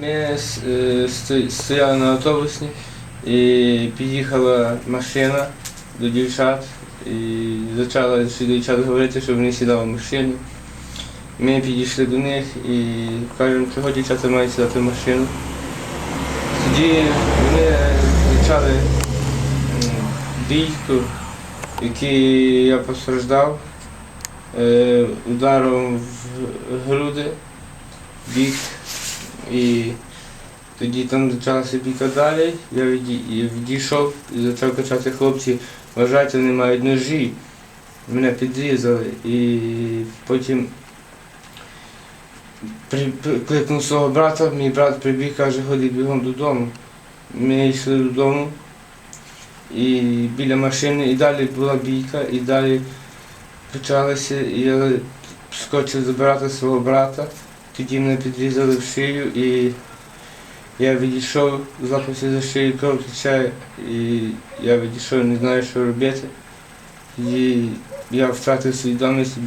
Ми стояли на автобусі і під'їхала машина до дівчат і почала дівчат говорити, щоб вони сідали в машину. Ми підійшли до них і кажемо, чого дівчата мають сідати в машину. Тоді вони почали бійку, який я постраждав е, ударом в груди, бік. І тоді там почалася бійка далі, я відійшов і почав качати хлопці, вважайте, вони мають ножі. Мене підрізали і потім кликнув свого брата, мій брат прибіг, каже, ходи бігом додому. Ми йшли додому і біля машини, і далі була бійка, і далі почалося, і я скочив забирати свого брата. Тоді мене підрізали в шию і я відійшов, злапався за шию, кров тече, і я відійшов, не знаю, що робити. І я втратив свідомість,